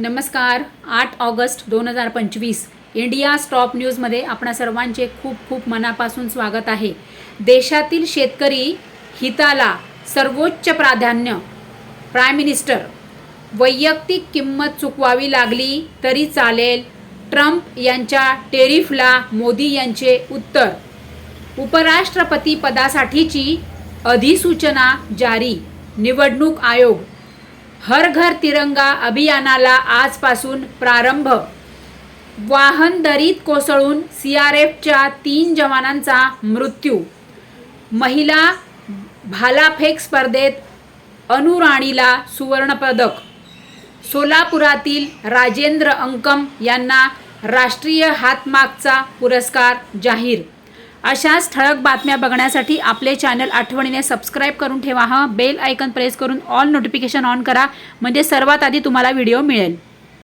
नमस्कार आठ ऑगस्ट दोन हजार पंचवीस इंडिया स्टॉप न्यूजमध्ये आपणा सर्वांचे खूप खूप मनापासून स्वागत आहे. देशातील शेतकरी हिताला सर्वोच्च प्राधान्य प्राईम मिनिस्टर वैयक्तिक किंमत चुकवावी लागली तरी चालेल ट्रम्प यांच्या टेरिफला मोदी यांचे उत्तर. उपराष्ट्रपती पदासाठीची अधिसूचना जारी निवडणूक आयोग हर घर तिरंगा अभियानाला आजपासून प्रारंभ. वाहन दरीत कोसळून सी आर एफच्या तीन जवानांचा मृत्यू. महिला भालाफेक स्पर्धेत अनुराणीला सुवर्णपदक. सोलापुरातील राजेंद्र अंकम यांना राष्ट्रीय हातमागचा पुरस्कार जाहीर अशाच ठळक बातम्या बघण्यासाठी आपले चॅनल आठवणीने सबस्क्राईब करून ठेवा हा. बेल आयकन प्रेस करून ऑल नोटिफिकेशन ऑन करा म्हणजे सर्वात आधी तुम्हाला व्हिडिओ मिळेल.